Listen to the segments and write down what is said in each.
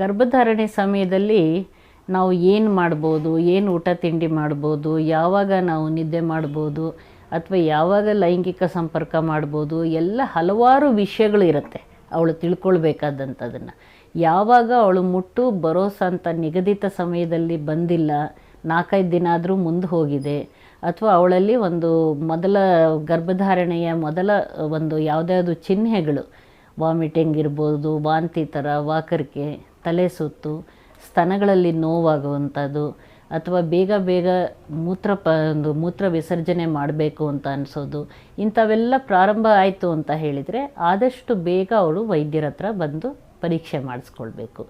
ಗರ್ಭಧಾರಣೆ ಸಮಯದಲ್ಲಿ ನಾವು ಏನು ಮಾಡ್ಬೋದು, ಏನು ಊಟ ತಿಂಡಿ ಮಾಡ್ಬೋದು, ಯಾವಾಗ ನಾವು ನಿದ್ದೆ ಮಾಡ್ಬೋದು, ಅಥವಾ ಯಾವಾಗ ಲೈಂಗಿಕ ಸಂಪರ್ಕ ಮಾಡ್ಬೋದು, ಎಲ್ಲ ಹಲವಾರು ವಿಷಯಗಳು ಇರುತ್ತೆ. ಅವಳು ತಿಳ್ಕೊಳ್ಬೇಕಾದಂಥದನ್ನು. ಯಾವಾಗ ಅವಳು ಮುಟ್ಟು ಬರೋಸ ಅಂತ ನಿಗದಿತ ಸಮಯದಲ್ಲಿ ಬಂದಿಲ್ಲ, ನಾಲ್ಕೈದು ದಿನ ಆದರೂ ಮುಂದೆ ಹೋಗಿದೆ, ಅಥವಾ ಅವಳಲ್ಲಿ ಒಂದು ಮೊದಲ ಗರ್ಭಧಾರಣೆಯ ಮೊದಲ, ಒಂದು ಯಾವುದ್ಯಾವುದು ಚಿಹ್ನೆಗಳು, ವಾಮಿಟಿಂಗ್ ಇರ್ಬೋದು, ವಾಂತಿ ಥರ ವಾಕರಿಕೆ ತಲೆ ಸುತ್ತು, ಸ್ತನಗಳಲ್ಲಿ ನೋವಾಗುವಂಥದ್ದು, ಅಥವಾ ಬೇಗ ಬೇಗ ಮೂತ್ರ ಪ, ಒಂದು ಮೂತ್ರ ವಿಸರ್ಜನೆ ಮಾಡಬೇಕು ಅಂತ ಅನಿಸೋದು, ಇಂಥವೆಲ್ಲ ಪ್ರಾರಂಭ ಆಯಿತು ಅಂತ ಹೇಳಿದರೆ ಆದಷ್ಟು ಬೇಗ ಅವಳು ವೈದ್ಯರ ಹತ್ರ ಬಂದು ಪರೀಕ್ಷೆ ಮಾಡಿಸ್ಕೊಳ್ಬೇಕು.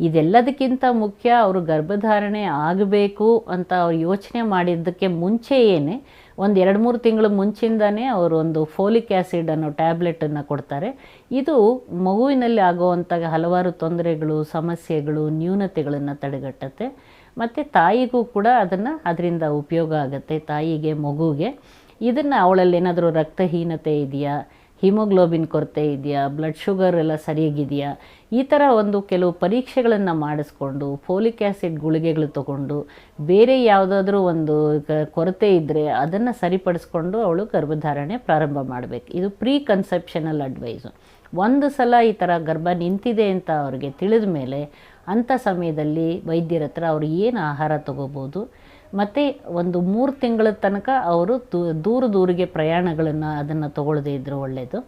ಇದೆಲ್ಲದಕ್ಕಿಂತ ಮುಖ್ಯ ಅವರು ಗರ್ಭಧಾರಣೆ ಆಗಬೇಕು ಅಂತ ಅವ್ರು ಯೋಚನೆ ಮಾಡಿದ್ದಕ್ಕೆ ಮುಂಚೆಯೇ ಒಂದು ಎರಡು ಮೂರು ತಿಂಗಳು ಮುಂಚಿಂದನೇ ಅವರು ಒಂದು ಫೋಲಿಕ್ ಆ್ಯಸಿಡ್ ಅನ್ನೋ ಟ್ಯಾಬ್ಲೆಟನ್ನು ಕೊಡ್ತಾರೆ. ಇದು ಮಗುವಿನಲ್ಲಿ ಆಗುವಂಥ ಹಲವಾರು ತೊಂದರೆಗಳು, ಸಮಸ್ಯೆಗಳು, ನ್ಯೂನತೆಗಳನ್ನು ತಡೆಗಟ್ಟುತ್ತೆ. ಮತ್ತು ತಾಯಿಗೂ ಕೂಡ ಅದನ್ನು ಅದರಿಂದ ಉಪಯೋಗ ಆಗುತ್ತೆ, ತಾಯಿಗೆ, ಮಗುಗೆ. ಇದನ್ನು ಅವಳಲ್ಲಿ ಏನಾದರೂ ರಕ್ತಹೀನತೆ ಇದೆಯಾ? ಹಿಮೋಗ್ಲೋಬಿನ್ ಕೊರತೆ ಇದೆಯಾ? ಬ್ಲಡ್ ಶುಗರ್ ಎಲ್ಲ ಸರಿಯಾಗಿದೆಯಾ? ಈ ಥರ ಒಂದು ಕೆಲವು ಪರೀಕ್ಷೆಗಳನ್ನು ಮಾಡಿಸ್ಕೊಂಡು ಫೋಲಿಕ್ ಆ್ಯಸಿಡ್ ಗುಳಿಗೆಗಳು ತಗೊಂಡು, ಬೇರೆ ಯಾವುದಾದ್ರೂ ಒಂದು ಕೊರತೆ ಇದ್ದರೆ ಅದನ್ನು ಸರಿಪಡಿಸ್ಕೊಂಡು ಅವಳು ಗರ್ಭಧಾರಣೆ ಪ್ರಾರಂಭ ಮಾಡಬೇಕು. ಇದು ಪ್ರೀ ಕನ್ಸೆಪ್ಷನಲ್ ಅಡ್ವೈಸು ಒಂದು ಸಲ ಈ ಥರ ಗರ್ಭ ನಿಂತಿದೆ ಅಂತ ಅವ್ರಿಗೆ ತಿಳಿದ ಮೇಲೆ ಅಂಥ ಸಮಯದಲ್ಲಿ ವೈದ್ಯರ ಹತ್ರ ಅವ್ರು ಏನು ಆಹಾರ ತಗೋಬೋದು? ಮತ್ತು ಒಂದು ಮೂರು ತಿಂಗಳ ತನಕ ಅವರು ದೂರ ದೂರಿಗೆ ಪ್ರಯಾಣಗಳನ್ನು ಅದನ್ನು ತಗೊಳ್ಳದೇ ಇದ್ದರೆ ಒಳ್ಳೆಯದು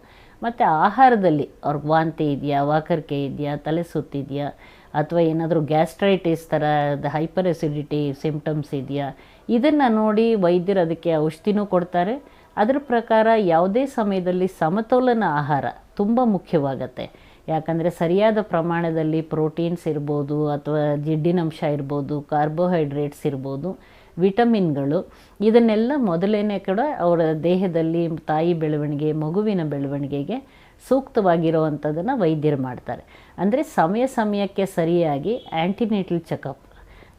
ಮತ್ತು ಆಹಾರದಲ್ಲಿ ಅವ್ರಿಗೆ ವಾಂತಿ ಇದೆಯಾ, ವಾಕರಿಕೆ ಇದೆಯಾ, ತಲೆ ಸುತ್ತಿದೆಯಾ ಅಥವಾ ಏನಾದರೂ ಗ್ಯಾಸ್ಟ್ರೈಟಿಸ್ ಥರದ ಹೈಪರ್ ಎಸಿಡಿಟಿ ಸಿಂಪ್ಟಮ್ಸ್ ಇದೆಯಾ, ಇದನ್ನು ನೋಡಿ ವೈದ್ಯರು ಅದಕ್ಕೆ ಔಷಧಿನೂ ಕೊಡ್ತಾರೆ. ಅದರ ಪ್ರಕಾರ ಯಾವುದೇ ಸಮಯದಲ್ಲಿ ಸಮತೋಲನ ಆಹಾರ ತುಂಬ ಮುಖ್ಯವಾಗತ್ತೆ. ಯಾಕಂದರೆ ಸರಿಯಾದ ಪ್ರಮಾಣದಲ್ಲಿ ಪ್ರೋಟೀನ್ಸ್ ಇರ್ಬೋದು ಅಥವಾ ಜಿಡ್ಡಿನಂಶ ಇರ್ಬೋದು, ಕಾರ್ಬೋಹೈಡ್ರೇಟ್ಸ್ ಇರ್ಬೋದು, ವಿಟಮಿನ್ಗಳು, ಇದನ್ನೆಲ್ಲ ಮೊದಲೇನೆ ಕೂಡ ಅವರ ದೇಹದಲ್ಲಿ ತಾಯಿ ಬೆಳವಣಿಗೆ, ಮಗುವಿನ ಬೆಳವಣಿಗೆಗೆ ಸೂಕ್ತವಾಗಿರುವಂಥದ್ದನ್ನು ವೈದ್ಯರು ಮಾಡ್ತಾರೆ. ಅಂದರೆ ಸಮಯ ಸಮಯಕ್ಕೆ ಸರಿಯಾಗಿ ಆ್ಯಂಟಿನೇಟಲ್ ಚೆಕಪ್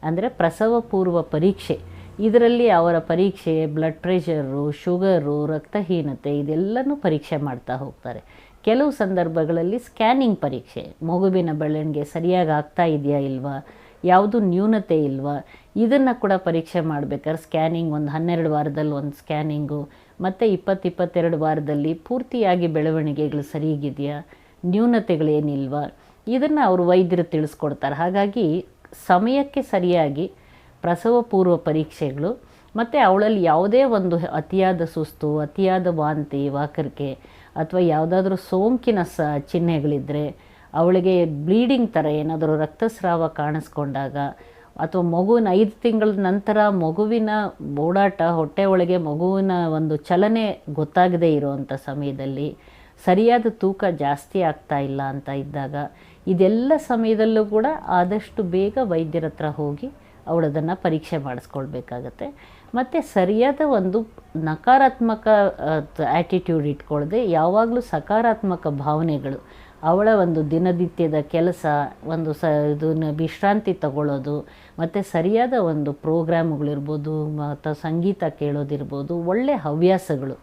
ಅಂದರೆ ಪ್ರಸವ ಪೂರ್ವ ಪರೀಕ್ಷೆ ಇದರಲ್ಲಿ ಅವರ ಪರೀಕ್ಷೆ ಬ್ಲಡ್ ಪ್ರೆಷರು ಶುಗರು ರಕ್ತಹೀನತೆ ಇದೆಲ್ಲನೂ ಪರೀಕ್ಷೆ ಮಾಡ್ತಾ ಹೋಗ್ತಾರೆ. ಕೆಲವು ಸಂದರ್ಭಗಳಲ್ಲಿ ಸ್ಕ್ಯಾನಿಂಗ್ ಪರೀಕ್ಷೆ. ಮಗುವಿನ ಬೆಳವಣಿಗೆ ಸರಿಯಾಗಿ ಆಗ್ತಾ ಇದೆಯಾ ಇಲ್ವಾ? ಯಾವುದು ನ್ಯೂನತೆ ಇಲ್ವಾ? ಇದನ್ನು ಕೂಡ ಪರೀಕ್ಷೆ ಮಾಡಬೇಕಾದ್ರೆ ಸ್ಕ್ಯಾನಿಂಗ್ ಒಂದು ಹನ್ನೆರಡು ವಾರದಲ್ಲಿ ಒಂದು ಸ್ಕ್ಯಾನಿಂಗು ಮತ್ತು ಇಪ್ಪತ್ತು ಇಪ್ಪತ್ತೆರಡು ವಾರದಲ್ಲಿ ಪೂರ್ತಿಯಾಗಿ ಬೆಳವಣಿಗೆಗಳು ಸರಿಗಿದೆಯಾ ನ್ಯೂನತೆಗಳೇನಿಲ್ವಾ ಇದನ್ನು ಅವರು ವೈದ್ಯರು ತಿಳಿಸ್ಕೊಡ್ತಾರೆ. ಹಾಗಾಗಿ ಸಮಯಕ್ಕೆ ಸರಿಯಾಗಿ ಪ್ರಸವ ಪೂರ್ವ ಪರೀಕ್ಷೆಗಳು, ಮತ್ತು ಅವಳಲ್ಲಿ ಯಾವುದೇ ಒಂದು ಅತಿಯಾದ ಸುಸ್ತು, ಅತಿಯಾದ ವಾಂತಿ, ವಾಕರಿಕೆ ಅಥವಾ ಯಾವುದಾದ್ರೂ ಸೋಂಕಿನ ಸ ಚಿಹ್ನೆಗಳಿದ್ದರೆ ಅವಳಿಗೆ ಬ್ಲೀಡಿಂಗ್ ಥರ ಏನಾದರೂ ರಕ್ತಸ್ರಾವ ಕಾಣಿಸ್ಕೊಂಡಾಗ ಅಥವಾ ಮಗುವಿನ ಐದು ತಿಂಗಳ ನಂತರ ಮಗುವಿನ ಓಡಾಟ, ಹೊಟ್ಟೆ ಒಳಗೆ ಮಗುವಿನ ಒಂದು ಚಲನೆ ಗೊತ್ತಾಗದೇ ಇರುವಂಥ ಸಮಯದಲ್ಲಿ ಸರಿಯಾದ ತೂಕ ಜಾಸ್ತಿ ಆಗ್ತಾ ಇಲ್ಲ ಅಂತ ಇದ್ದಾಗ ಇದೆಲ್ಲ ಸಮಯದಲ್ಲೂ ಕೂಡ ಆದಷ್ಟು ಬೇಗ ವೈದ್ಯರ ಹತ್ರ ಹೋಗಿ ಅವಳದನ್ನು ಪರೀಕ್ಷೆ ಮಾಡಿಸ್ಕೊಳ್ಬೇಕಾಗತ್ತೆ. ಮತ್ತು ಸರಿಯಾದ ಒಂದು ನಕಾರಾತ್ಮಕ ಆ್ಯಟಿಟ್ಯೂಡ್ ಇಟ್ಕೊಳ್ಳದೆ ಯಾವಾಗಲೂ ಸಕಾರಾತ್ಮಕ ಭಾವನೆಗಳು, ಅವಳ ಒಂದು ದಿನನಿತ್ಯದ ಕೆಲಸ, ಒಂದು ಸ, ಇದನ್ನು ವಿಶ್ರಾಂತಿ ತಗೊಳ್ಳೋದು, ಮತ್ತು ಸರಿಯಾದ ಒಂದು ಪ್ರೋಗ್ರಾಮ್ಗಳಿರ್ಬೋದು, ಮತ್ತು ಸಂಗೀತ ಕೇಳೋದಿರ್ಬೋದು ಒಳ್ಳೆಯ ಹವ್ಯಾಸಗಳು,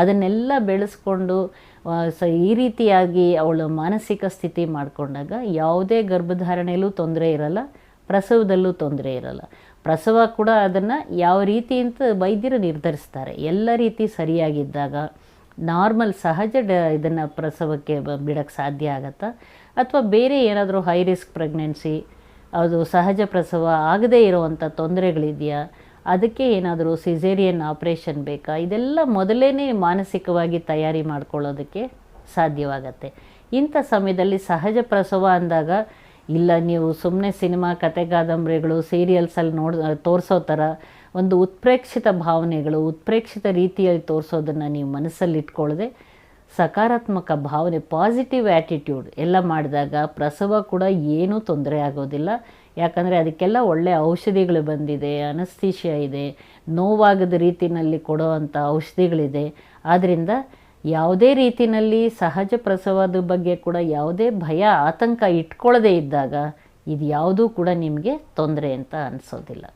ಅದನ್ನೆಲ್ಲ ಬೆಳೆಸ್ಕೊಂಡು ಸ, ಈ ರೀತಿಯಾಗಿ ಅವಳ ಮಾನಸಿಕ ಸ್ಥಿತಿ ಮಾಡಿಕೊಂಡಾಗ ಯಾವುದೇ ಗರ್ಭಧಾರಣೆಯಲ್ಲೂ ತೊಂದರೆ ಇರಲ್ಲ. ಪ್ರಸವದಲ್ಲೂ ತೊಂದರೆ ಇರಲ್ಲ. ಪ್ರಸವ ಕೂಡ ಅದನ್ನು ಯಾವ ರೀತಿ ಅಂತ ವೈದ್ಯರು ನಿರ್ಧರಿಸ್ತಾರೆ. ಎಲ್ಲ ರೀತಿ ಸರಿಯಾಗಿದ್ದಾಗ ನಾರ್ಮಲ್ ಸಹಜ ಡ ಇದನ್ನು ಪ್ರಸವಕ್ಕೆ ಬಿಡೋಕ್ಕೆ ಸಾಧ್ಯ ಆಗತ್ತಾ? ಅಥವಾ ಬೇರೆ ಏನಾದರೂ ಹೈ ರಿಸ್ಕ್ ಪ್ರೆಗ್ನೆನ್ಸಿ, ಅದು ಸಹಜ ಪ್ರಸವ ಆಗದೇ ಇರುವಂಥ ತೊಂದರೆಗಳಿದೆಯಾ? ಅದಕ್ಕೆ ಏನಾದರೂ ಸಿಸೇರಿಯನ್ ಆಪ್ರೇಷನ್ ಬೇಕಾ? ಇದೆಲ್ಲ ಮೊದಲೇ ಮಾನಸಿಕವಾಗಿ ತಯಾರಿ ಮಾಡ್ಕೊಳ್ಳೋದಕ್ಕೆ ಸಾಧ್ಯವಾಗತ್ತೆ. ಇಂಥ ಸಮಯದಲ್ಲಿ ಸಹಜ ಪ್ರಸವ ಅಂದಾಗ ಇಲ್ಲ, ನೀವು ಸುಮ್ಮನೆ ಸಿನಿಮಾ ಕತೆ ಕಾದಂಬರಿಗಳು ಸೀರಿಯಲ್ಸಲ್ಲಿ ನೋಡ್ ತೋರಿಸೋ ಥರ ಒಂದು ಉತ್ಪ್ರೇಕ್ಷಿತ ಭಾವನೆಗಳು, ಉತ್ಪ್ರೇಕ್ಷಿತ ರೀತಿಯಲ್ಲಿ ತೋರಿಸೋದನ್ನು ನೀವು ಮನಸ್ಸಲ್ಲಿ ಇಟ್ಕೊಳ್ಳದೆ ಸಕಾರಾತ್ಮಕ ಭಾವನೆ, ಪಾಸಿಟಿವ್ ಆ್ಯಟಿಟ್ಯೂಡ್ ಎಲ್ಲ ಮಾಡಿದಾಗ ಪ್ರಸವ ಕೂಡ ಏನೂ ತೊಂದರೆ ಆಗೋದಿಲ್ಲ. ಯಾಕಂದರೆ ಅದಕ್ಕೆಲ್ಲ ಒಳ್ಳೆಯ ಔಷಧಿಗಳು ಬಂದಿದೆ ಅನಸ್ತೀಶಿಯ ಇದೆ, ನೋವಾಗದ ರೀತಿಯಲ್ಲಿ ಕೊಡೋವಂಥ ಔಷಧಿಗಳಿದೆ. ಆದ್ದರಿಂದ ಯಾವುದೇ ರೀತಿಯಲ್ಲಿ ಸಹಜ ಪ್ರಸವದ ಬಗ್ಗೆ ಕೂಡ ಯಾವುದೇ ಭಯ, ಆತಂಕ ಇಟ್ಕೊಳ್ಳದೇ ಇದ್ದಾಗ ಇದು ಯಾವುದೂ ಕೂಡ ನಿಮಗೆ ತೊಂದರೆ ಅಂತ ಅನಿಸೋದಿಲ್ಲ.